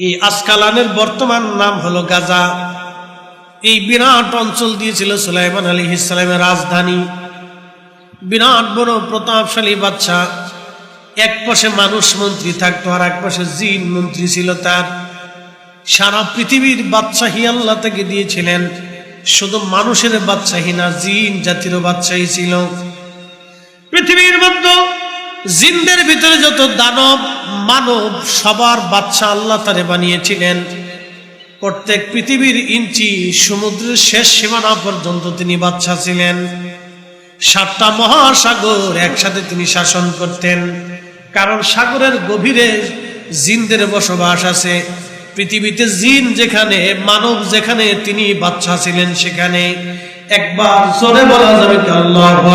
এই আসকালানের বর্তমান নাম হলো গাজা। এই বিরাট অঞ্চল দিয়েছিল সুলাইমান আলী ইসলামের রাজধানী। বিরাট বড় প্রতাপশালী বাচ্চা এক পাশে মানুষ মন্ত্রী থাকতো আর এক পাশে জিন মন্ত্রী ছিল তার। সারা পৃথিবীর বাদশাহী আল্লাহ তাকে দিয়েছিলেন। শুধু মানুষের বাদশাহী না, জিন জাতির বাদশাহী ছিল। পৃথিবীর মধ্যে জিনদের ভিতরে যত দানব, মানব, সবার বাচ্চা আল্লাহ তারে বানিয়েছিলেন। প্রত্যেক পৃথিবীর ইঞ্চি সমুদ্রের শেষ সীমানা পর্যন্ত তিনি বাচ্চা ছিলেন। সাতটা মহাসাগর একসাথে তিনি শাসন করতেন। কারণ সাগরের গভীরে জিনদের বসবাস আছে। পৃথিবীতে জিন যেখানে, মানব যেখানে তিনি বাচ্চা ছিলেন সেখানে। একবার জোরে বলা যাবে আল্লাহু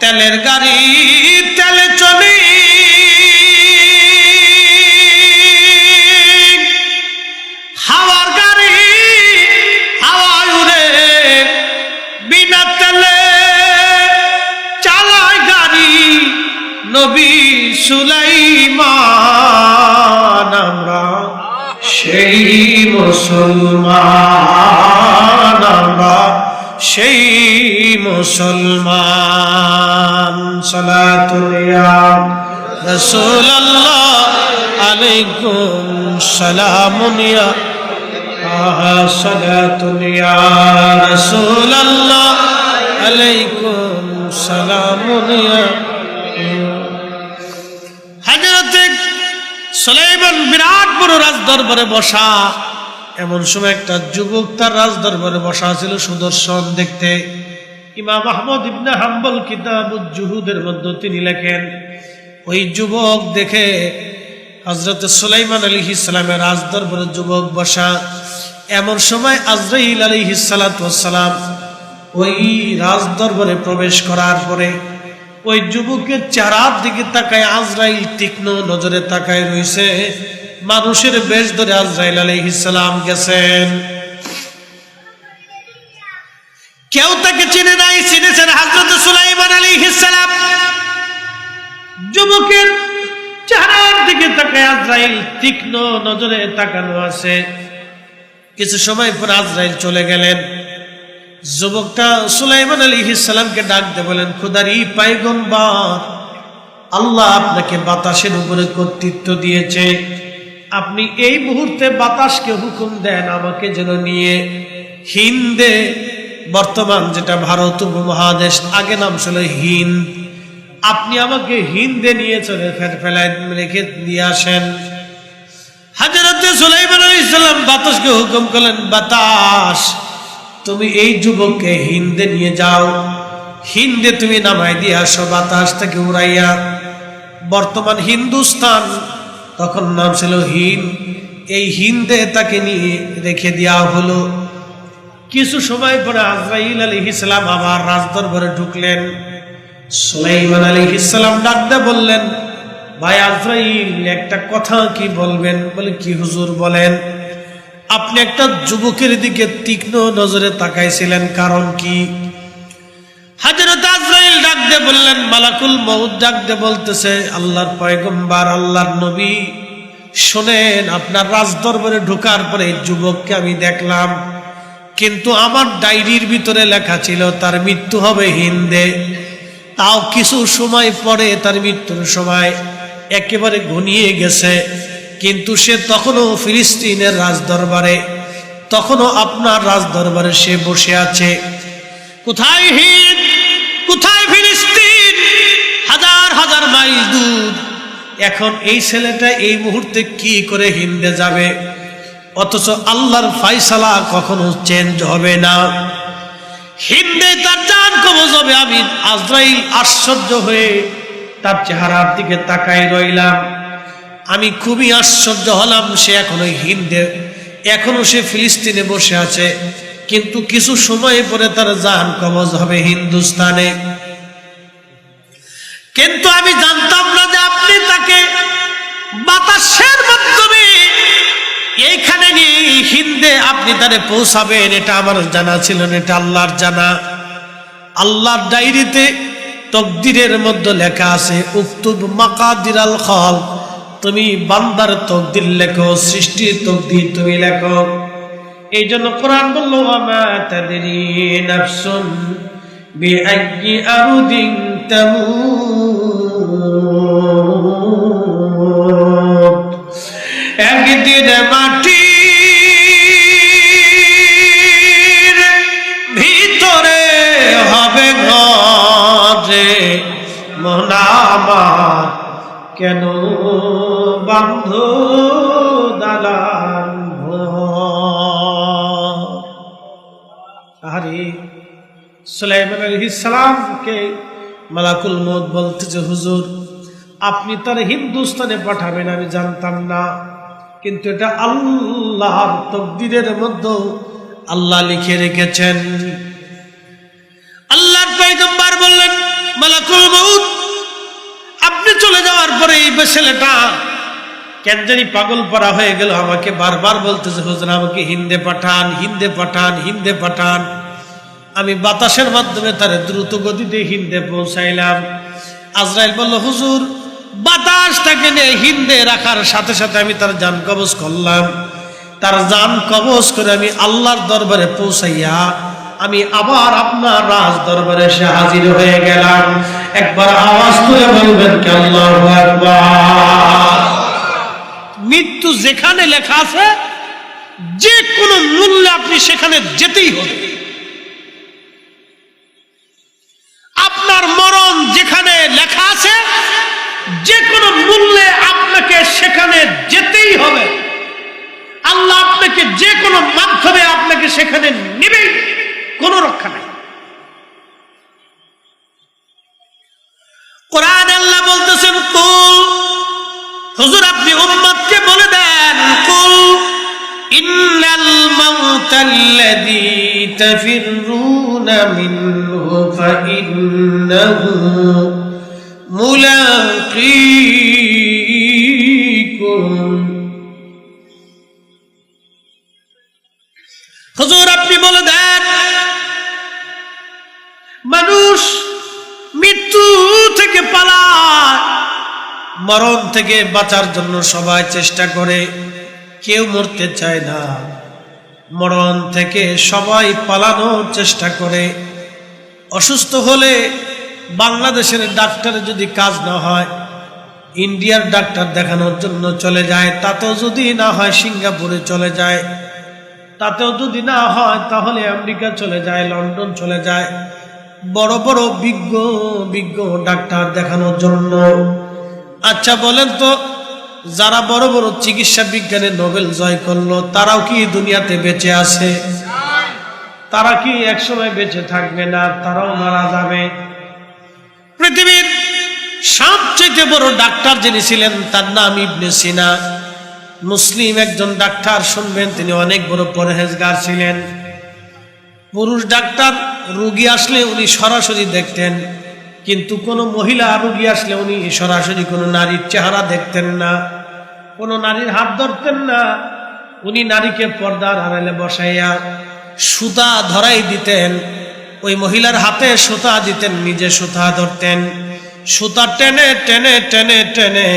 তেলের গাড়ি মুসলমান সালাতুলিয়া রসুল্লাহ আলাইকুম সালামুনিয়া সালাতুলিয়া রসুল্লাহ আলাইকুম সালামুনিয়া হাজরতে সুলাইমান বিরাট বড় রাজ দরবারে বসা। এমন সময় একটা যুবক তার রাজ দরবারে বসা ছিল সুদর্শন দেখতে। ইমাম আহমদ ইবনে হাম্বল কিতাব জুহুদের মধ্যে তিনি লেখেন, ওই যুবক দেখে হজরত সুলাইমান আলী ইসলামের রাজ দরবারে যুবক বসা, এমন সময় আজরাইল আলী সালাম ওই রাজ দরবারে প্রবেশ করার পরে ওই যুবকের চারার দিকে তাকায়, আজরাইল তীক্ষ্ণ নজরে তাকায় রয়েছে মানুষের বেশ ধরে আজরাইল আলাইহিসালাম গেছেন। কেউ তাকে হাজরত সুলাইমান আলাইহিসালাম যুবকের চেহারার দিকে তাকায় আজরাইল তীক্ষ্ণ নজরে তাকানো আছে। কিছু সময় পর আজরাইল চলে গেলেন। যুবকটা সুলাইমান আলী ইসালামকে ডাকতে বলেন খুদারি পাইগম্বার আল্লাহ আপনাকে বাতাসের উপরে কর্তৃত্ব দিয়েছে। আপনি এই মুহূর্তে বাতাসকে হুকুম দেন আমাকে যেন নিয়ে হিন্দে বর্তমান যেটা ভারত উপমহাদেশ, আগে নাম ছিল হিন্দ। আপনি আমাকে হিন্দে নিয়ে চলে ফের ফেলায় রেখে দিয়ে আসেন। হাজরত সুলাইমান আলী ইসলাম বাতাসকে হুকুম করলেন, বাতাস, তুমি এই যুবককে হিন্দে নিয়ে যাও। হিন্দে তুমি নামাই দিয়ে আসো, বাতাস থেকে উড়াইয়া। বর্তমান হিন্দুস্তান, তখন নাম ছিল হিন্দ। এই হিন্দে তাকে নিয়ে রেখে দেওয়া হলো। কিছু সময় পরে আজরাইল আলী ইসলাম আবার রাজদরবারে ঢুকলেন। সুলাইমান আলী ইসলাম ডাকতে বললেন, ভাই আজরাইল, একটা কথা কি বলবেন? বলে, কি হুজুর বলেন, আপনি একটা যুবকের দিকে তীক্ষ্ণ নজরে তাকাইছিলেন, কারণ কি? হাজরত আজরাইল ডাকতে বললেন, মালাকুল মউদ ডাকতে বলতেছে, আল্লাহর পয়গম্বার, আল্লাহর নবী। শোনেন, আপনার রাজ দরবারে ঢোকার পরে যুবককে আমি দেখলাম। কিন্তু আমার ডায়েরির ভিতরে লেখা ছিল, তার মৃত্যু হবে হিন্দে। তাও কিছু সময় পরে তার মৃত্যুর সময় একেবারে ঘনিয়ে গেছে। কিন্তু সে তখনও ফিলিস্তিনের রাজ দরবারে তখনও আপনার রাজ দরবারে সে বসে আছে। কোথায় হিন্দ? কোথায় ফিলিস্তিন? হাজার হাজার মাইল দূর। এখন এই ছেলেটা এই মুহূর্তে কি করে হিন্দে যাবে? অথচ আল্লাহর ফাইসালা কখনো চেঞ্জ হবে না। হিন্দে তার জান কবজ হবে, আমি আজরাইল আশ্চর্য হয়ে তার চেহারার দিকে তাকাই রইলাম। আমি খুবই আশ্চর্য হলাম, সে এখনও হিন্দে এখনও সে ফিলিস্তিনে বসে আছে। কিন্তু কিছু সময় পরে তার জান কবজ হবে হিন্দুস্তানে। কিন্তু আমি জানতাম না যে আপনি তাকে বাতাসের মাধ্যমে এইখানে নিয়ে হিন্দে আপনি তারে পৌঁছাবেন, এটা আমার জানা ছিল না, এটা আল্লাহর জানা। আল্লাহর ডায়েরিতে তকদিরের মধ্যে লেখা আছে, উক্তুব মাকাদির আল খল তুমি বান্দার তকদির লেখো, সৃষ্টির তকদির তুমি লেখো। এই জন্য কোরআন বলল আমা তাদেরি নাফসুন বিআইয়ি আরদিন তামুত। আরে সুলাইমান আলাইহিস সালামকে মালাকুল মউত বলতেছে হুজুর, আপনি তার হিন্দুস্তানে পাঠাবেন, আমি জানতাম না। কিন্তু এটা আল্লাহর তকদিরের মধ্যে আল্লাহ লিখে রেখেছেন। আল্লাহর পয়গম্বর বললেন, মালাকুল মউত, আপনি চলে যাওয়ার পরে এই ছেলেটা কেন জানি পাগল পড়া হয়ে গেল আমাকে বারবার বলতেছে, হুজুর, আমাকে হিন্দে পাঠান হিন্দে পাঠান হিন্দে পাঠান। আমি বাতাসের মাধ্যমে তার দ্রুত গতিতে হিন্দে পৌঁছাইলাম। আজরাইল বলল, হুজুর, বাতাসটাকে নিয়ে হিন্দে রাখার সাথে সাথে আমি তার যান কবজ করলাম। তার যান কবজ করে আমি আল্লাহর দরবারে পৌঁছাইয়া আমি আবার আপনার রাজ দরবারে এসে হাজির হয়ে গেলাম। একবার আওয়াজ করে বলবেন কি, আল্লাহু মৃত্যু যেখানে লেখা আছে, যে কোনো মূল্যে আপনি সেখানে যেতেই হবে। আপনার মরণ যেখানে লেখা আছে, যে কোনো মূল্যে আপনাকে সেখানে যেতেই হবে। আল্লাহ আপনাকে যে কোনো মাধ্যমে আপনাকে সেখানে নেবেই, কোনো রক্ষা নাই। কোরআন আল্লাহ বলতেছেন, কুল হুজুর আপনি উম্মতকে বলে দেন কুল ইন্নাল মাউতাল্লাযী তাফিররুনা মিনহু ফাইন্নাহু মুলাকীকুম মরণ থেকে বাঁচার জন্য সবাই চেষ্টা করে, কেউ মরতে চায় না। মরণ থেকে সবাই পালানোর চেষ্টা করে। অসুস্থ হলে বাংলাদেশের ডাক্তার যদি কাজ না হয়, ইন্ডিয়ার ডাক্তার দেখানোর জন্য চলে যায়, তাতেও যদি না হয় সিঙ্গাপুরে চলে যায়, তাতেও যদি না হয় তাহলে আমেরিকা চলে যায়, লন্ডন চলে যায়। বড় বড় বিজ্ঞ বিজ্ঞ ডাক্তার দেখানোর জন্য আচ্ছা বলেন তো, যারা বড় বড় চিকিৎসা বিজ্ঞানে নোবেল জয় করল, তারাও কি দুনিয়াতে বেঁচে আছে? তারা কি একসময় বেঁচে থাকবে না, তারাও মারা যাবে? পৃথিবীর সবচেয়ে বড় ডাক্তার যিনি ছিলেন, তার নাম ইবনে সিনা। মুসলিম একজন ডাক্তার, শুনবেন, তিনি অনেক বড় পরহেজগার ছিলেন। পুরুষ ডাক্তার, রুগী আসলে উনি সরাসরি দেখতেন। কিন্তু কোনো মহিলা রুগী আসলে উনি সরাসরি কোনো নারীর চেহারা দেখতেন না, কোনো নারীর হাত ধরতেন না। উনি নারীকে পর্দার আড়ালে বসাইয়া সুতা ধরাই দিতেন, ওই মহিলার হাতে সুতা দিতেন, নিজে সুতা ধরতেন। সুতা টেনে টেনে টেনে টেনে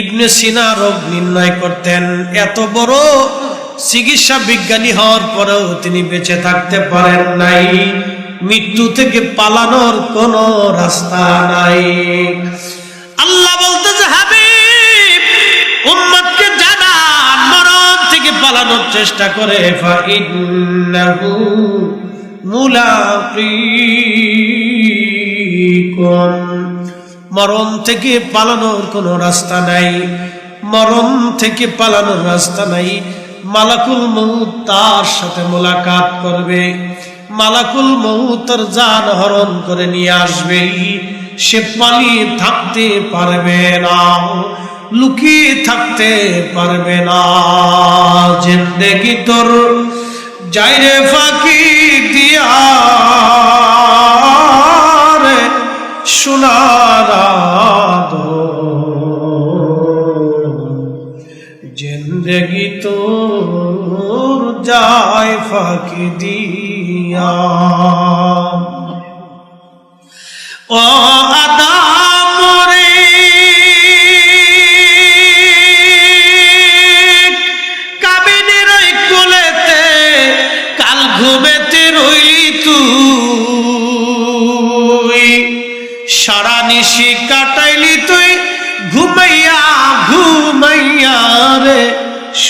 ইবনে সিনা রোগ নির্ণয় করতেন। এত বড় চিকিৎসা বিজ্ঞানী হওয়ার পরেও তিনি বেঁচে থাকতে পারেন নাই। মৃত্যু থেকে পালানোর কোন রাস্তা নাই। আল্লাহ বলতেছে, হাবিব, উম্মতকে জানান, মরণ থেকে পালানোর চেষ্টা করে। মরণ থেকে পালানোর কোনো রাস্তা নাই। মরণ থেকে পালানোর রাস্তা নাই। মালাকুল মৌত তার সাথে মোলাকাত করবে। মালাকুল মৌতর জান হরণ করে নিয়ে আসবে। সে পালিয়ে থাকতে পারবে না, লুকিয়ে থাকতে পারবে না। জিন্দেগি তোর যাইরে ফাঁকি দিয়া সোনার জিন্দগি তোর যায় ফাঁকি দিয়া। ও আদাম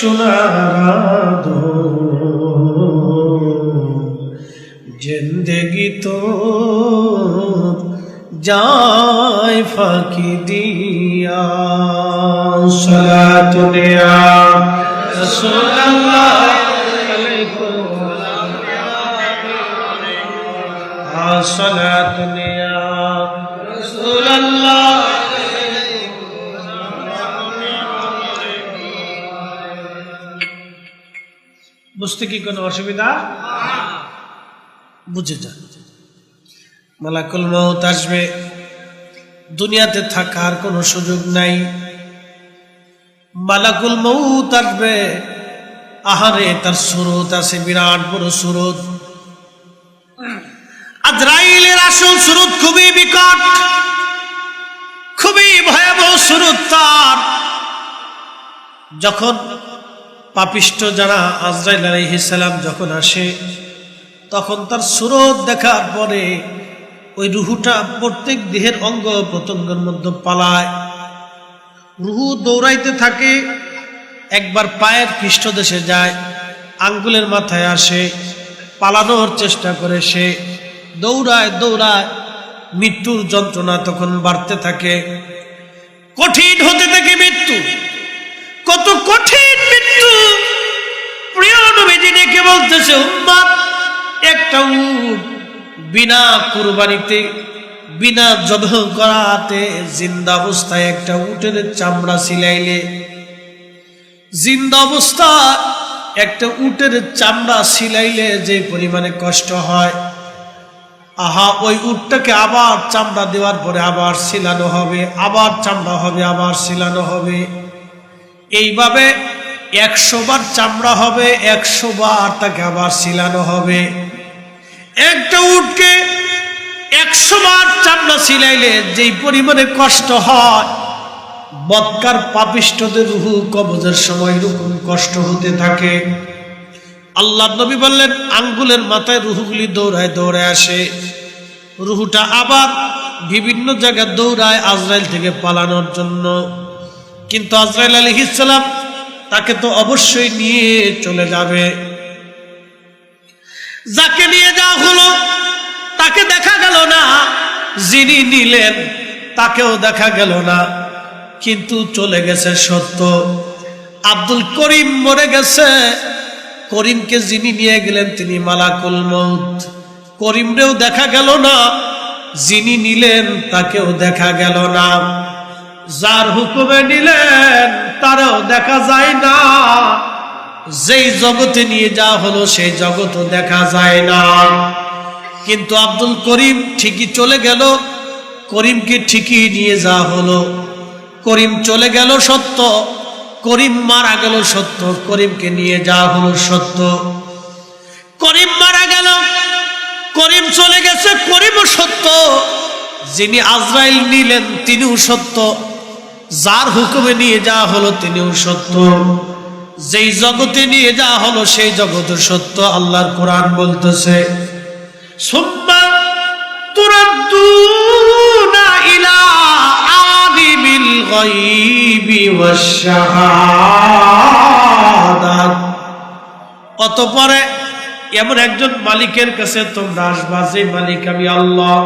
সোনার জিন্দেগি তো যাই ফাঁকি দিয়া। সলা তুলিয়া সলা তুলিয়া বুঝতে কি কোনো অসুবিধা? বুঝে যান মালাকুল মৌত আসবে। দুনিয়াতে থাকার কোনো সুযোগ নাই। মালাকুল মৌত আসবে। আহারে, তার সুরত আছে, বিরাট বড় সুরত। আজরাইলের আসল সুরত খুবই বিকট। খুবই ভয়াবহ সুরত তার। যখন পাপিষ্ট যারা আজরাইল আলাইহিসালাম যখন আসে, তখন তার সুরত দেখার পরে ওই রুহুটা প্রত্যেক দেহের অঙ্গ প্রত্যঙ্গের মধ্যে পালায়। রুহু দৌড়াইতে থাকে, একবার পায়ের পৃষ্ঠদেশে যায়, আঙ্গুলের মাথায় আসে, পালানোর চেষ্টা করে সে। দৌড়ায় দৌড়ায় মৃত্যুর যন্ত্রণা তখন বাড়তে থাকে। কঠিন হতে থাকে মৃত্যু। কত কঠিন মৃত্যু। প্রিয় নবীজি ডেকে বলতেছে উম্মাদ একটা উট বিনা কুরবানিতে, বিনা জবহ করাতে জিন্দা অবস্থায় একটা উটের চামড়া সিলাইলে, জিন্দা অবস্থা একটা উটের চামড়া সিলাইলে যে পরিমাণে কষ্ট হয়, আহা, ওই উটটাকে আবার চামড়া দেওয়ার পরে আবার সিলানো হবে, আবার চামড়া হবে, আবার সিলানো হবে। এইভাবে একশো বার চামড়া হবে, একশো বার তাকে আবার সিলানো হবে। একটা উটকে একশো বার চামড়া সিলাইলে যেই পরিমাণে কষ্ট হয় বৎকার পাপিষ্টদের রুহু কবজের সময় রকম কষ্ট হতে থাকে। আল্লাহ নবী বললেন, আঙ্গুলের মাথায় রুহুগুলি দৌড়ায় দৌড়ায় আসে। রুহুটা আবার বিভিন্ন জায়গায় দৌড়ায় আজরাইল থেকে পালানোর জন্য। কিন্তু আজরাইল আলী ইসালাম তাকে তো অবশ্যই নিয়ে চলে যাবে। যাকে নিয়ে যাওয়া হলো, তাকে দেখা গেল না। যিনি নিলেন, তাকেও দেখা গেল না। কিন্তু চলে গেছে সত্য। আব্দুল করিম মরে গেছে। করিমকে যিনি নিয়ে গেলেন, তিনি মালাকুল মৌত করিমরেও দেখা গেল না। যিনি নিলেন, তাকেও দেখা গেল না। যার হুকুমে নিলেন, তারও দেখা যায় না। যেই জগতে নিয়ে যাওয়া হলো, সেই জগতও দেখা যায় না। কিন্তু আব্দুল করিম ঠিকই চলে গেল। করিমকে ঠিকই নিয়ে যাওয়া হলো। করিম চলে গেল সত্য। করিম মারা গেল সত্য। করিমকে নিয়ে যাওয়া হলো সত্য। করিম মারা গেল। করিম চলে গেছে, করিমও সত্য। যিনি আজরাইল নিলেন, তিনিও সত্য। যার হুকুমে নিয়ে যাওয়া হলো তিনিও সত্য। যেই জগতে নিয়ে যাওয়া হলো সেই জগৎ সত্য আল্লাহর কোরআন বলতেছে। অতঃপরে এমন একজন মালিকের কাছে তোমরা আসবা, যে মালিক, আমি আল্লাহ।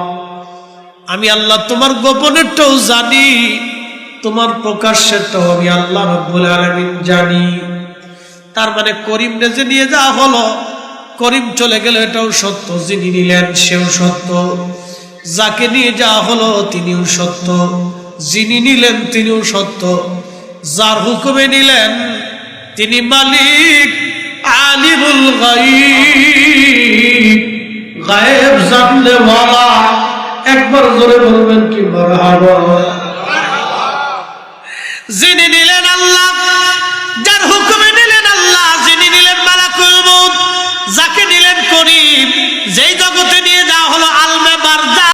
আমি আল্লাহ তোমার গোপনেরটাও জানি। তোমার প্রকাশ্যেরটাও আমি আল্লাহ রব্বুল আলামিন জানি। তার মানে করিম যে নিয়ে যাওয়া হলো, করিম চলে গেল, এটাও সত্য, যিনি নিলেন সেও সত্য। যাকে নিয়ে যাওয়া হলো, তিনিও সত্য। যিনি নিলেন, তিনিও সত্য। যার হুকুমে নিলেন, তিনি মালিক, আলিমুল গায়েব। জানলে একবার জোরে বলবেন কি মারহাবা। যিনি নিলেন আল্লাহ, যার হুকুমে নিলেন আল্লাহ, যিনি নিলেন মালাকুল যাকে নিলেন করিম, যেই জগতে নিয়ে যাওয়া হলো আলমে বারজা